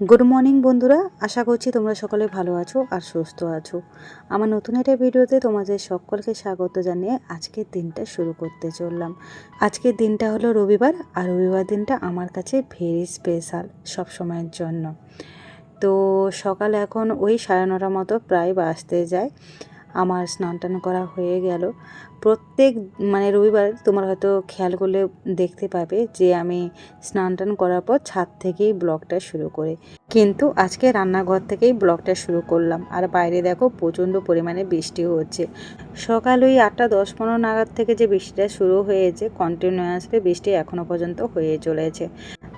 Good morning বন্ধুরা। আশা করছি তোমরা সকলে ভালো আছো আর সুস্থ আছো। আমার নতুন একটা ভিডিওতে তোমাদের সকলকে স্বাগত জানিয়ে আজকের দিনটা শুরু করতে চললাম। আজকের দিনটা হলো রবিবার আর রবিবার দিনটা আমার কাছে ভেরি স্পেশাল সব সময়ের জন্য। তো সকাল এখন ওই সাড়ে নটার মতো প্রায় বাসতে যায়। আমার স্নান টান করা হয়ে গেল। প্রত্যেক মানে রবিবার তোমার হয়তো খেয়াল করলে দেখতে পাবে যে আমি স্নান টান করার পর ছাদ থেকেই ব্লগটা শুরু করে। কিন্তু আজকে রান্নাঘর থেকেই ব্লগটা শুরু করলাম। আর বাইরে দেখো প্রচণ্ড পরিমাণে বৃষ্টি হচ্ছে। সকাল ওই আটটা দশ পনেরো নাগাদ থেকে যে বৃষ্টিটা শুরু হয়েছে কন্টিনিউয়াসলি বৃষ্টি এখনও পর্যন্ত হয়ে চলেছে।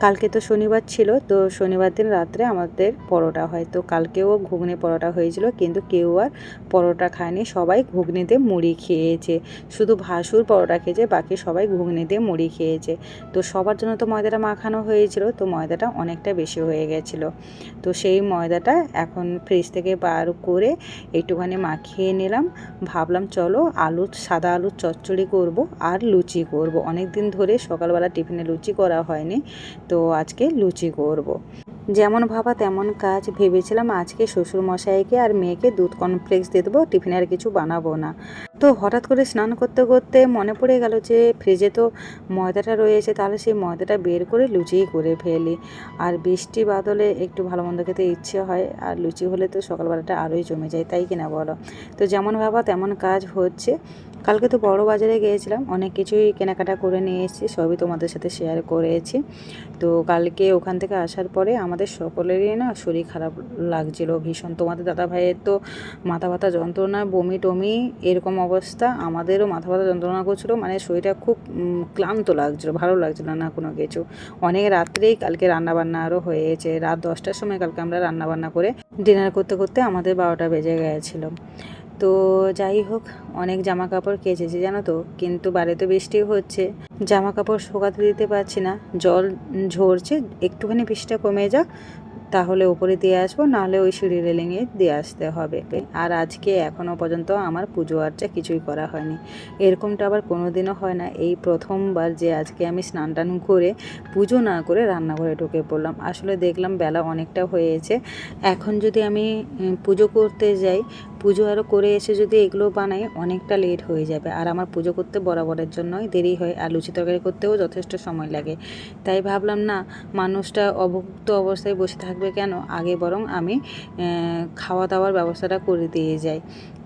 কালকে তো শনিবার ছিল, তো শনিবার দিন রাত্রে আমাদের পরোটা হয়। তো কালকেও ঘুগনি পরোটা হয়েছিল, কিন্তু কেউ আর পরোটা খায়নি। সবাই ঘুগনিতে মুড়ি খেয়েছে। শুধু ভাসুর পরোটা খেয়েছে, বাকি সবাই ঘুগনিতে মুড়ি খেয়েছে। তো সবার জন্য তো ময়দাটা মাখানো হয়েছিল, তো ময়দাটা অনেকটা বেশি হয়ে গেছিল। তো সেই ময়দাটা এখন ফ্রিজ থেকে বার করে একটুখানি মাখিয়ে নিলাম। ভাবলাম চলো আলু, সাদা আলুর চচ্চড়ি করব আর লুচি করব। অনেক দিন ধরে সকালবেলা টিফিনে লুচি করা হয়নি, তো আজকে লুচি করব। যেমন ভাবা তেমন কাজ। ভেবেছিলাম আজকে শ্বশুরমশাইকে আর মেয়েকে দুধ কর্নফ্লেক্স দিয়ে দেবো, টিফিনে আর কিছু বানাবো না। তো হঠাৎ করে স্নান করতে করতে মনে পড়ে গেল যে ফ্রিজে তো ময়দাটা রয়েছে, তাহলে সেই ময়দাটা বের করে লুচিই করে ফেলি। আর বৃষ্টি বাদলে একটু ভালো মন্দ খেতে ইচ্ছে হয়, আর লুচি হলে তো সকালবেলাটা আরোই জমে যায়, তাই কিনা বলো? তো যেমন ভাবা তেমন কাজ হচ্ছে। কালকে তো বড় বাজারে গিয়েছিলাম, অনেক কিছুই কেনাকাটা করে নিয়ে এসেছি, সবই তোমাদের সাথে শেয়ার করেছি। তো কালকে ওখান থেকে আসার পরে আমাদের সকলেরই না শরীর খারাপ লাগছিল ভীষণ। তোমাদের দাদা ভাইয়ের তো মাথা ব্যথা, যন্ত্রণা বমি টমি এরকম অবস্থা আমাদেরও মাথা ব্যথা, যন্ত্রণা করছিল মানে শরীরটা খুব ক্লান্ত লাগছিল, ভালো লাগছিল না কোনো কিছু। অনেক রাত্রেই কালকে রান্নাবান্না আরও হয়েছে। রাত দশটার সময় কালকে আমরা রান্নাবান্না করে ডিনার করতে করতে আমাদের বারোটা বেজে গেছিল। তো যাই হোক, অনেক জামা কাপড় কেচেছি, জানো তো? কিন্তু বাড়িতে বৃষ্টি হচ্ছে। জামা কাপড় শোকাতে দিতে পারছি না। জল ঝরছে, একটুখানি বৃষ্টিটা কমে যাক তাহলে উপরে দিয়ে আসব, নাহলে ওই সিঁড়ি রেলিংয়ে দিয়ে আসতে হবে। আর আজকে এখনও পর্যন্ত আমার পুজো আর্চা কিছুই করা হয়নি। এরকমটা আবার কোনো দিনও হয় না। এই প্রথমবার যে আজকে আমি স্নান টান করে পুজো না করে রান্নাঘরে ঢুকে পড়লাম। আসলে দেখলাম বেলা অনেকটা হয়েছে। এখন যদি আমি পুজো করতে যাই পুজো আরও করে এসে যদি এগুলো বানাই, অনেকটা লেট হয়ে যাবে। আর আমার পুজো করতে বরাবরের জন্যই দেরি হয়, আর লুচি তরকারি করতেও যথেষ্ট সময় লাগে। তাই ভাবলাম, না, মানুষটা অভুক্ত অবস্থায় বসে থাকবে কেন? আগে বরং আমি খাওয়া দাওয়ার ব্যবস্থাটা করে দিয়ে যাই।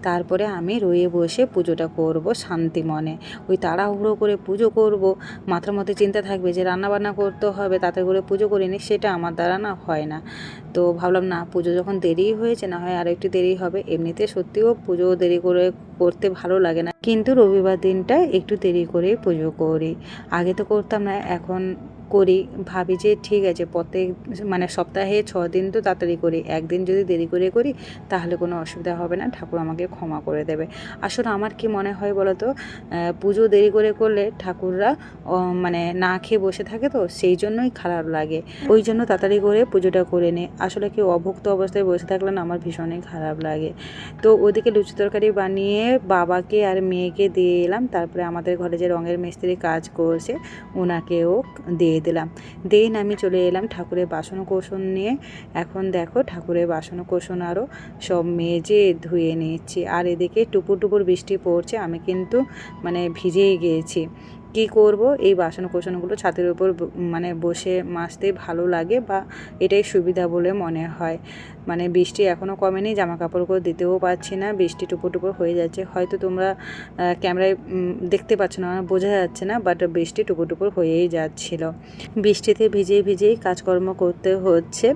তারপরে আমি রয়ে বসে পুজোটা করব শান্তি মনে। ওই তাড়াহুড়ো করে পুজো করব, মাথার মধ্যে চিন্তা থাকবে যে রান্নাবান্না করতে হবে তাতে করে পুজো করিনি সেটা আমার দ্বারা না হয় না। তো ভাবলাম, না, পুজো যখন দেরি হয়েছে, না হয় আর একটু দেরি হবে। এমনিতে সত্যিও পুজো দেরি করে করতে ভালো লাগে না। কিন্তু রবিবার দিনটা একটু দেরি করে পুজো করি। আগে তো করতাম না, এখন করি, ভাবি যে ঠিক আছে প্রত্যেক মানে সপ্তাহে ছ দিন তো তাড়াতাড়ি করি, একদিন যদি দেরি করে করি তাহলে কোনো অসুবিধা হবে না, ঠাকুর আমাকে ক্ষমা করে দেবে। আসলে আমার কি মনে হয় বলো তো পুজো দেরি করে করলে ঠাকুররা মানে না খেয়ে বসে থাকে তো, সেই জন্যই খারাপ লাগে। ওই জন্য তাড়াতাড়ি করে পুজোটা করে নিই আসলে কি অভুক্ত অবস্থায় বসে থাকলে না আমার ভীষণই খারাপ লাগে। তো ওদিকে লুচি তরকারি বানিয়ে বাবাকে আর মেয়েকে দিয়ে এলাম, তারপরে আমাদের ঘরে যে রঙের মিস্ত্রি কাজ করছে ওনাকেও দিয়ে দিয়ে দিলাম। দেন আমি চলে এলাম ঠাকুরের বাসন কোষণ নিয়ে। এখন দেখো ঠাকুরের বাসন কোষণ আরও সব মেজে ধুয়ে নিচ্ছি। আর এদিকে টুপুর টুপুর বৃষ্টি পড়ছে, আমি কিন্তু মানে ভিজেই গিয়েছি। কি করব? এই বাসন কোসনগুলো ছাদের উপর মানে বসে মাজতে ভালো লাগে বা এটাই সুবিধা বলে মনে হয়। মানে বৃষ্টি এখনও কমেনি জামা কাপড়গুলো দিতেও পারছি না, বৃষ্টি টুপুর টুপুর হয়ে যাচ্ছে। হয়তো তোমরা ক্যামেরায় দেখতে পাচ্ছ না, বোঝা যাচ্ছে না বাট বৃষ্টি টুপুর টুপুর হয়েই যাচ্ছিল। বৃষ্টিতে ভিজেই ভিজেই কাজকর্ম করতে হচ্ছে।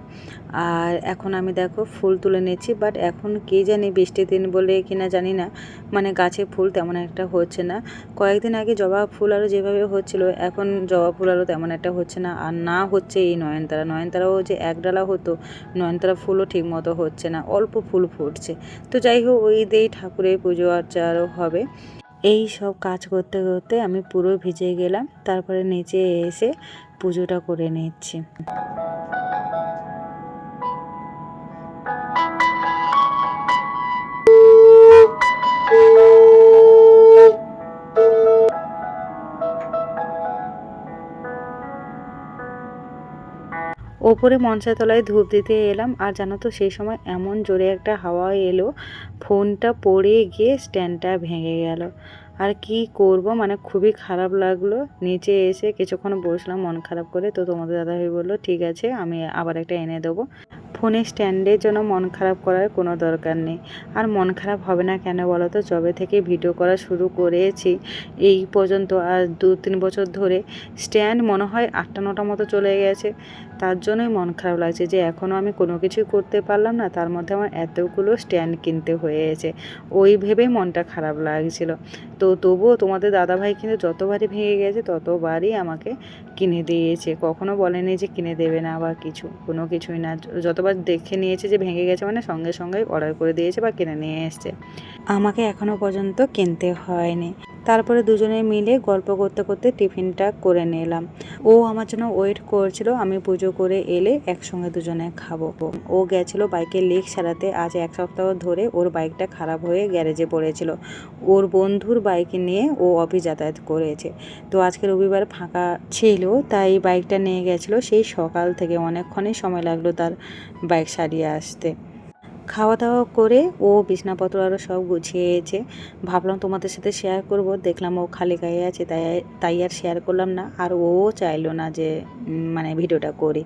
আর এখন আমি দেখো ফুল তুলে নিচ্ছি বাট এখন কে জানি বৃষ্টির দিন বলে কিনা জানি না। মানে গাছে ফুল তেমন একটা হচ্ছে না। কয়েকদিন আগে জবা ফুল আরও যেভাবে হচ্ছিল, এখন জবা ফুল আরও তেমন একটা হচ্ছে না। আর না হচ্ছে এই নয়নতারা। নয়নতারাও যে একডালা হতো, নয়নতারা ফুলও ঠিক মতো হচ্ছে না। অল্প ফুল ফুটছে। তো যাই হোক, ওই দিয়েই ঠাকুরের পুজো আর্চা আরও হবে। এই সব কাজ করতে করতে আমি পুরো ভিজে গেলাম। তারপরে নিচে এসে পুজোটা করে নিচ্ছি। ওপরে মঞ্চের তলায় ধূপ দিতে এলাম আর জানো তো সেই সময় এমন জোরে একটা হাওয়া এলো, ফোনটা পড়ে গিয়ে স্ট্যান্ডটা ভেঙে গেল। আর কি করব? মানে খুবই খারাপ লাগল। নিচে এসে কিছুক্ষণ বসলাম, মন খারাপ করে। তো তোমাদের দাদাভাই বলল, ঠিক আছে, আমি আবার একটা এনে দেবো। ফোনের স্ট্যান্ডের জন্য মন খারাপ করার কোনো দরকার নেই। আর মন খারাপ হবে না কেন বলো তো? যবে থেকে ভিডিও করা শুরু করেছি, এই পর্যন্ত আর দু তিন বছর ধরে স্ট্যান্ড মনে হয় আটটা নটা মতো চলে গেছে। তার জন্যই মন খারাপ লাগছে যে এখনও আমি কোনো কিছুই করতে পারলাম না, তার মধ্যে আমার এতগুলো স্ট্যান্ড কিনতে হয়েছে। ওই ভেবেই মনটা খারাপ লাগছিল। তো তবুও তোমাদের দাদাভাই কিন্তু যতবারই ভেঙে গেছে, ততবারই আমাকে কিনে দিয়েছে। কখনো বলেনি যে কিনে দেবে না বা কিছু, কোনো কিছুই না। যতবার দেখে নিয়েছে যে ভেঙে গেছে মানে সঙ্গে সঙ্গে অর্ডার করে দিয়েছে বা কিনে নিয়ে এসছে। আমাকে এখনও পর্যন্ত কিনতে হয়নি। তারপরে দুজনে মিলে গল্প করতে করতে টিফিনটা করে নিলাম। ও আমার জন্য ওয়েট করছিল, আমি পুজো করে এলে একসঙ্গে দুজনে খাব। ও গেছিল বাইকের লেক সারাতে আজ এক সপ্তাহ ধরে ওর বাইকটা খারাপ হয়ে গ্যারেজে পড়েছিল। ওর বন্ধুর বাইক নিয়ে ও অফিস যাতায়াত করেছে। তো আজকে রবিবার ফাঁকা ছিল, তাই বাইকটা নিয়ে গেছিল। সেই সকাল থেকে অনেকক্ষণই সময় লাগল তার বাইক সারিয়ে আসতে। খাওয়া দাওয়া করে ও বিছনাপত্র আরও সব গুছিয়েছে ভাবলাম তোমাদের সাথে শেয়ার করব। দেখলাম ও খালি গায়ে আছে, তাই তাই আর শেয়ার করলাম না। আর ও চাইলো না যে মানে ভিডিওটা করি।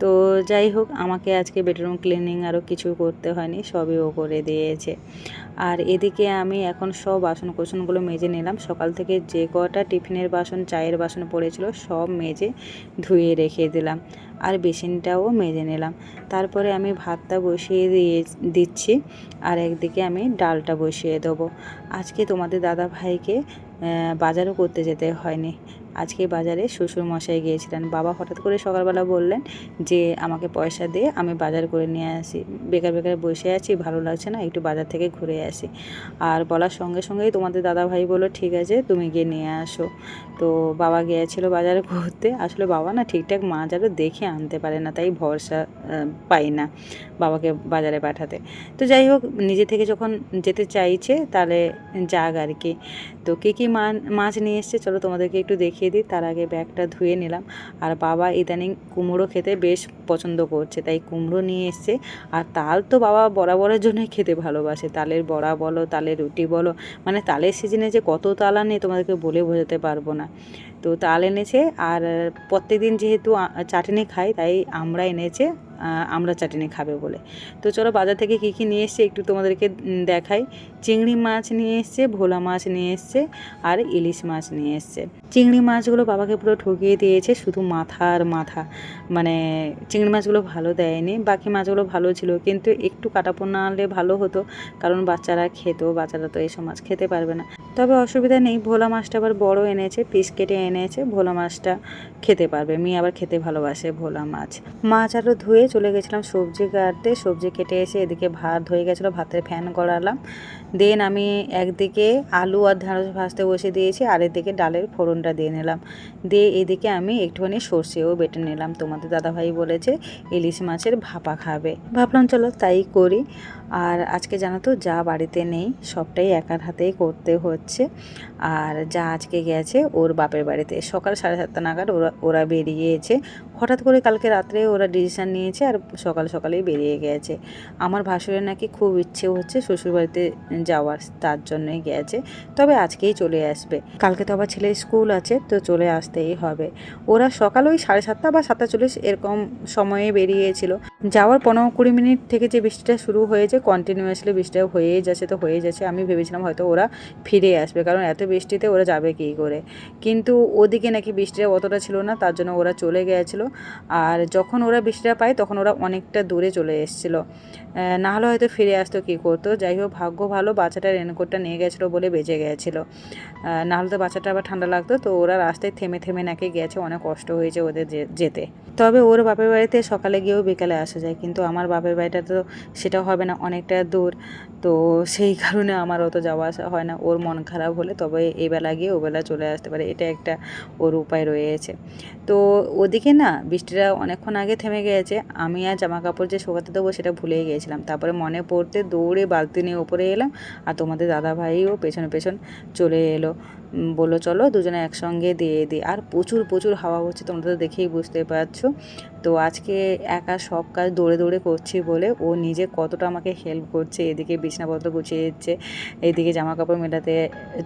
তো যাই হোক, আমাকে আজকে বেডরুম ক্লিনিং আরও কিছু করতে হয়নি, সবই ও করে দিয়েছে। আর এদিকে আমি এখন সব বাসন কোসনগুলো মেজে নিলাম। সকাল থেকে যে কটা টিফিনের বাসন, চায়ের বাসন পড়েছিল, সব মেজে ধুয়ে রেখে দিলাম। আর বেসিনটাও মেজে নিলাম। তারপরে আমি ভাতটা বসিয়ে দিয়ে দিচ্ছি আর একদিকে আমি ডালটা বসিয়ে দেবো। আজকে তোমাদের দাদা ভাইকে বাজারও করতে যেতে হয়নি। আজকে বাজারে শ্বশুর মশাই গিয়েছিলেন। বাবা হঠাৎ করে সকালবেলা বললেন যে, আমাকে পয়সা দিয়ে আমি বাজার করে নিয়ে আসি। বেকার বেকার বসে আছি, ভালো লাগছে না, একটু বাজার থেকে ঘুরে আসি। আর বলার সঙ্গে সঙ্গেই তোমাদের দাদা ভাই বলল, ঠিক আছে, তুমি গিয়ে নিয়ে আসো। তো বাবা গিয়েছিল বাজারে ঘুরতে। আসলে বাবা না ঠিকঠাক মাছ আরও দেখে আনতে পারে না, তাই ভরসা পাই না বাবাকে বাজারে পাঠাতে। তো যাই হোক, নিজে থেকে যখন যেতে চাইছে, তাহলে যাক আর কি। তো কী কী মাছ নিয়ে এসছে, চলো তোমাদেরকে একটু দেখিয়ে দিই, তার আগে ব্যাগটা ধুয়ে নিলাম। আর বাবা ইদানিং কুমড়ো খেতে বেশ পছন্দ করছে, তাই কুমড়ো নিয়ে এসছে। আর তাল তো বাবা বরাবরের জন্য খেতে ভালোবাসে। তালের বড়া বলো, তালের রুটি বলো মানে তালের সিজনে যে কত তাল আনে তোমাদেরকে বলে বোঝাতে পারব না। তো তাল এনেছে, আর প্রত্যেকদিন যেহেতু চাটনি খাই, তাই আমরা এনেছে আমরা চাটনি খাবে বলে। তো চলো বাজার থেকে কী কী নিয়ে এসছে একটু তোমাদেরকে দেখাই। চিংড়ি মাছ নিয়ে এসছে, ভোলা মাছ নিয়ে এসছে, আর ইলিশ মাছ নিয়ে এসছে। চিংড়ি মাছগুলো বাবাকে পুরো ঠকিয়ে দিয়েছে, শুধু মাথা আর মাথা। মানে চিংড়ি মাছগুলো ভালো দেয়নি, বাকি মাছগুলো ভালো ছিল, কিন্তু একটু কাটাপোনা আনলে ভালো হতো, কারণ বাচ্চারা খেত, বাচ্চারা তো এইসব মাছ খেতে পারবে না। তবে অসুবিধা নেই, ভোলা মাছটা আবার বড় এনেছে, পিস কেটে এনেছে, ভোলা মাছটা খেতে পারবে। মেয়ে আবার খেতে ভালোবাসে ভোলা মাছ। মাছ আরও ধুয়ে চলে গেছিলাম সবজি কাটতে। সবজি কেটে এসে এদিকে ভাত হয়ে গেছিল, ভাতের ফ্যান গড়ালাম। দেন আমি একদিকে আলু আর ঢ্যাঁড়স ভাজতে বসে দিয়েছি, আর এদিকে ডালের ফোড়নটা দিয়ে নিলাম। দিয়ে এদিকে আমি একটুখানি সর্ষেও বেটে নিলাম। তোমাদের দাদাভাই বলেছে, ইলিশ মাছের ভাপা খাবে। ভাবলাম চলো তাই করি। আর আজকে জানো তো, যা বাড়িতে নেই, সবটাই একার হাতেই করতে হচ্ছে। আর যা আজকে গেছে, ওর বাপের বাড়িতে। সকাল সাড়ে সাতটা নাগাদ ওরা ওরা বেরিয়েছে। হঠাৎ করে কালকে রাত্রে ওরা ডিসিশান নিয়েছে আর সকাল সকালেই বেরিয়ে গেছে। আমার ভাসুরের নাকি খুব ইচ্ছে হচ্ছে শ্বশুরবাড়িতে যাওয়ার, তার জন্যই গেছে। তবে আজকেই চলে আসবে। কালকে তো আবার ছেলে স্কুল আছে, তো চলে আসতেই হবে। ওরা সকাল ওই সাড়ে সাতটা বা সাতটা চল্লিশ এরকম সময়ে বেরিয়েছিল। যাওয়ার পনেরো কুড়ি মিনিট থেকে যে বৃষ্টিটা শুরু হয়েছে কন্টিনিউয়াসলি বৃষ্টিটা হয়েই যাচ্ছে, তো হয়ে যাচ্ছে। আমি ভেবেছিলাম হয়তো ওরা ফিরে আসবে, কারণ এত বৃষ্টিতে ওরা যাবে কী করে? কিন্তু ওদিকে নাকি বৃষ্টিটা অতটা ছিল না, তার জন্য ওরা চলে গিয়েছিল আর যখন ওরা বৃষ্টিটা পায়, তখন ওরা অনেকটা দূরে চলে এসেছিল। না হলে হয়তো ফিরে আসতো কী করতো? যাই হোক, ভাগ্য ভালো, বাচ্চাটা রেনকোটটা নিয়ে গেছিল বলে বেঁচে গেছিল। না হলে তো বাচ্চাটা আবার ঠান্ডা লাগতো, তো ওরা রাস্তায় থেমে থেমে নাকি গেছে, অনেক কষ্ট হয়েছে ওদের যেতে। তবে ওর বাপের বাড়িতে সকালে গিয়েও বিকালে আসা যায়, কিন্তু আমার বাপের বাড়িটা তো সেটা হবে না, অনেকটা দূর। তো সেই কারণে আমার অত যাওয়া আসা হয় না। ওর মন খারাপ হলে তবে এবেলা বেলা গিয়ে ও বেলা চলে আসতে পারে। এটা একটা ওর উপায় রয়েছে। তো ওদিকে না, বৃষ্টিটা অনেকক্ষণ আগে থেমে গেছে। আমি আর জামা কাপড় যে শোকাতে দেবো সেটা ভুলেই গিয়েছিলাম। তারপরে মনে পড়তে দৌড়ে বালতি নিয়ে ওপরে এলাম আর তোমাদের দাদা ভাইও পেছনে পেছন চলে এলো। বলল চলো, দুজনে একসঙ্গে দিয়ে দিই। আর প্রচুর প্রচুর হাওয়া হচ্ছে, তোমরা তো দেখেই বুঝতে পারছ। তো আজকে একা সব কাজ দৌড়ে দৌড়ে করছি বলে ও নিজে কতটা আমাকে হেল্প করছে, এদিকে বিছনাপত্র গুছিয়ে দিচ্ছে, এদিকে জামা কাপড় মেলাতে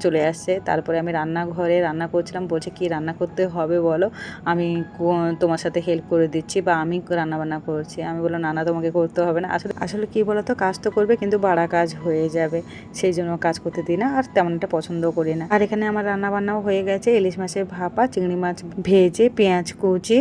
চলে আসছে। তারপরে আমি রান্নাঘরে রান্না করছিলাম, বলছে কি রান্না করতে হবে বলো, আমি তোমার সাথে হেল্প করে দিচ্ছি বা আমি রান্না বান্না করছি। আমি বললাম, না না, তোমাকে করতে হবে না। আসলে আসলে কি বলতো, কাজ তো করবে, কিন্তু বাড়া কাজ হয়ে যাবে। সেই জন্য কাজ করতে দিই না, আর তেমন একটা পছন্দ করি না। আর এখানে আমার রান্না বান্নাও হয়ে গেছে। ইলিশ মাছের ভাপা চিংড়ি মাছ ভেজে পেঁয়াজ কুচি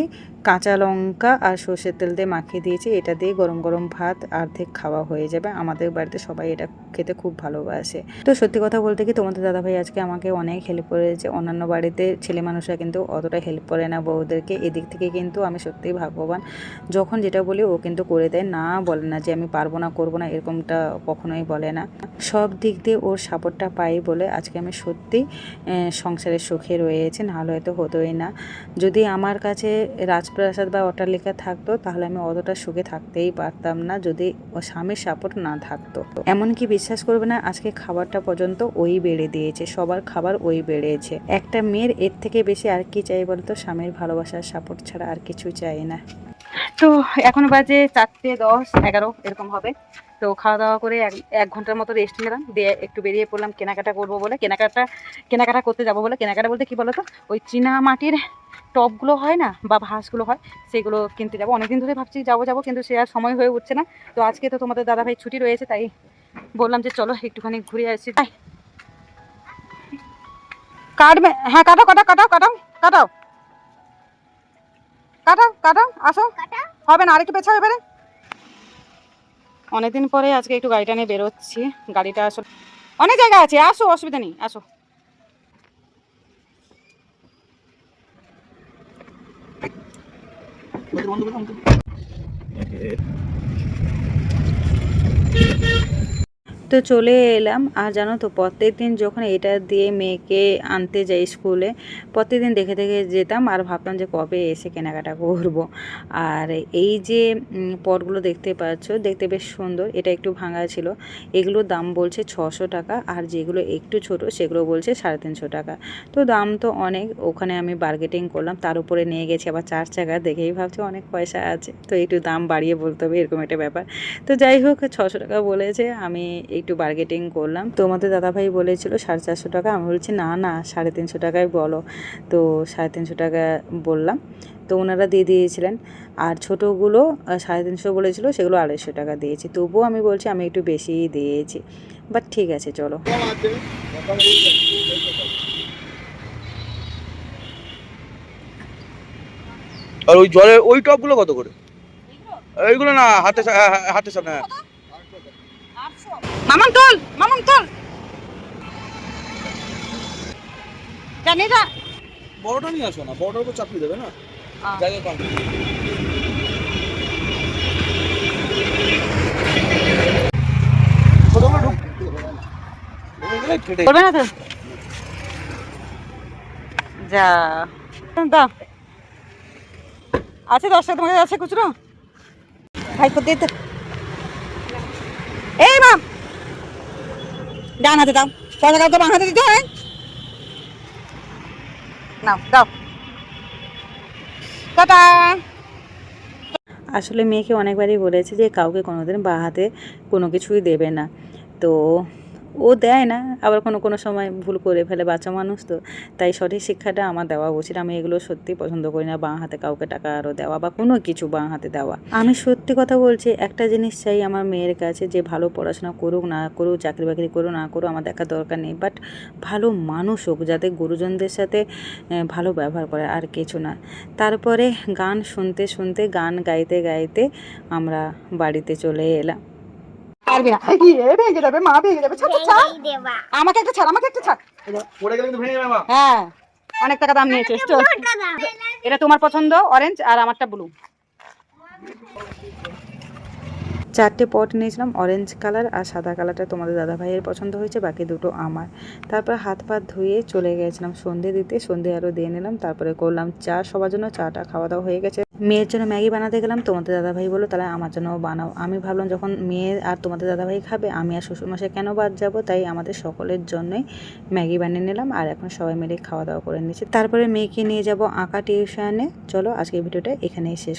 কাঁচা লঙ্কা আর সর্ষের তেল দিয়ে মাখিয়ে দিয়েছি। এটা দিয়ে গরম গরম ভাত অর্ধেক খাওয়া হয়ে যাবে। আমাদের বাড়িতে সবাই এটা খেতে খুব ভালোবাসে। তো সত্যি কথা বলতে কি তোমাদের দাদাভাই আজকে আমাকে অনেক হেল্প করেছে। অন্যান্য বাড়িতে ছেলে মানুষরা কিন্তু অতটা হেল্প করে না বউদেরকে। এদিক থেকে কিন্তু আমি সত্যিই ভাগ্যবান। যখন যেটা বলি ও কিন্তু করে দেয়। না বলে না যে আমি পারব না, করব না এরকমটা কখনোই বলে না। সব দিক দিয়ে ওর সাপোর্টটা পাই বলে আজকে আমি সত্যি সংসারের সুখে রয়েছে। নাহলে হয়তো হতোই না। যদি আমার কাছে রাজপ্রাসাদ বা অট্টালিকা থাকতো, তাহলে আমি অতটা সুখে থাকতেই পারতাম না যদি স্বামীর সাপোর্ট না থাকতো। এমনকি বিশ্বাস করবে না, আজকে খাবারটা পর্যন্ত ওই বেড়ে দিয়েছে, সবার খাবার ওই বেড়েছে। একটা মেয়ের এর থেকে বেশি আর কি চাই বলতো? স্বামীর ভালোবাসার সাপোর্ট ছাড়া আর কিছু চাই না। তো এখন বাজে চারটে দশ, এগারো, এরকম হবে। তো খাওয়া দাওয়া করে এক ঘণ্টার মতো রেস্ট নিলাম, দিয়ে একটু বেরিয়ে পড়লাম, কেনাকাটা করব বলে। কেনাকাটা কেনাকাটা করতে যাব বলে। কেনাকাটা বলতে কি বলতো? ওই চীনা মাটির টপগুলো হয় না বা ভাসগুলো হয় সেগুলো কিনতে যাব। অনেকদিন ধরে ভাবছি যাব যাব কিন্তু সে আর সময় হয়ে উঠছে না। তো আজকে তো তোমাদের দাদাভাই ছুটি রয়েছে তাই বললাম যে চলো একটুখানি ঘুরে আসি। তাই কাটবে হ্যাঁ কাটাও কাটাও কাটাও কাটাও কাটাও। কাটাও কাটাও আসো। হবে না আরেকটু পেছাও এবারে। অনেকদিন পরে আজকে একটু গাড়িটা নিয়ে বেরোচ্ছি। গাড়িটা আসলে অনেক জায়গা আছে আসো অসুবিধা নেই আসো। বন্ধ করে তো চলে এলাম। আর জানো তো, প্রত্যেক দিন যখন এটা দিয়ে মেয়েকে আনতে যাই স্কুলে প্রত্যেকদিন দেখে দেখে যেতাম আর ভাবতাম যে কবে এসে কেনাকাটা করব। আর এই যে পটগুলো দেখতে পাচ্ছ, দেখতে বেশ সুন্দর। এটা একটু ভাঙা ছিল। এগুলোর দাম বলছে ছশো টাকা আর যেগুলো একটু ছোট, সেগুলো বলছে সাড়ে তিনশো টাকা। তো দাম তো অনেক। ওখানে আমি বার্গেটিং করলাম। তার উপরে নিয়ে গেছি। আবার চার চাকা দেখেই ভাবছি অনেক পয়সা আছে। তো একটু দাম বাড়িয়ে বলতে হবে, এরকম একটা ব্যাপার। তো যাই হোক, ছশো টাকা বলেছে। আমি একটু বার্গেটিং করলাম। তোমাদের দাদাভাই বলেছিল, সাড়ে চারশো টাকা। আমি বলছি, না না, সাড়ে তিনশো টাকায় বলো। তো সাড়ে তিনশো টাকা বললাম। তো ওনারা দিয়ে দিয়েছিলেন। আর ছোটোগুলো সাড়ে তিনশো বলেছিল, সেগুলো আড়াইশো টাকা দিয়েছি। তবুও আমি বলছি, আমি একটু বেশিই দিয়েছি। বাট ঠিক আছে, চলো। আর ওই জলের, ওই টপগুলো কত করে? এইগুলো না হাতে হাতে সামনে মামাম তোল মামাম তোল। না বড়টা নিয়ে আসো না বড়টার উপর চাপিয়ে দেবে না? জায়গা কম ছোটগুলো ঢুক এগুলো কেটে করবে না তো? যা। দাও। আছে দশ টাকা তোমার কাছে আছে খুচরো? ভাই করতে দিতে এই মাম ডান হাতে দাও। পয়সা কাউকে বাঁ হাতে দিতে হয় নাও, দাও। টাটা। আসলে মেয়েকে অনেকবারই বলেছে যে কাউকে কোনোদিন বা হাতে কোনো কিছুই দেবে না। তো ও দেয় না, আবার কোনো কোনো সময় ভুল করে ফেলে বাচ্চা মানুষ তো। তাই সঠিক শিক্ষাটা আমার দেওয়া উচিত। আমি এগুলো সত্যি পছন্দ করি না, বাঁ হাতে কাউকে টাকা আরও দেওয়া বা কোনো কিছু বাঁ হাতে দেওয়া। আমি সত্যি কথা বলছি, একটা জিনিস চাই আমার মেয়ের কাছে, যে ভালো পড়াশোনা করুক না করুক, চাকরি বাকরি করুক না করুক, আমার দেখার দরকার নেই। বাট ভালো মানুষ হোক, যাতে গুরুজনদের সাথে ভালো ব্যবহার করে, আর কিছু না। তারপরে গান শুনতে শুনতে, গান গাইতে গাইতে আমরা বাড়িতে চলে এলাম। পারবি না। এ ভেঙে যাবে মা ভেঙে যাবে। ছাড় ছাড় আমাকে একটা ছাড় আমাকে একটা ছাড়। পড়ে গেলে কিন্তু ভেঙে যাবে মা। হ্যাঁ অনেক টাকা দাম নিয়েছে এটা তোমার পছন্দ অরেঞ্জ আর আমারটা ব্লু চারটে পট নিয়েছিলাম অরেঞ্জ কালার আর সাদা কালারটা তোমাদের দাদা ভাইয়ের পছন্দ হয়েছে বাকি দুটো আমার। তারপর হাত পা ধুয়ে চলে গেছিলাম সন্ধে দিতে সন্ধে আরও দিয়ে নিলাম তারপরে করলাম চা সবার জন্য চাটা খাওয়া দাওয়া হয়ে গেছে। মেয়ের জন্য ম্যাগি বানাতে গেলাম, তোমাদের দাদাভাই ভাই বলল, তাহলে আমার জন্য বানাও। আমি ভাবলাম, যখন মেয়ে আর তোমাদের দাদাভাই খাবে, আমি আর শ্বশুরমশাই কেন বাদ যাব? তাই আমাদের সকলের জন্যই ম্যাগি বানিয়ে নিলাম আর এখন সবাই মিলে খাওয়া দাওয়া করে নিচ্ছি তারপরে মেয়েকে নিয়ে যাব আঁকা টিউশনে। চলো আজকে ভিডিওটা এখানেই শেষ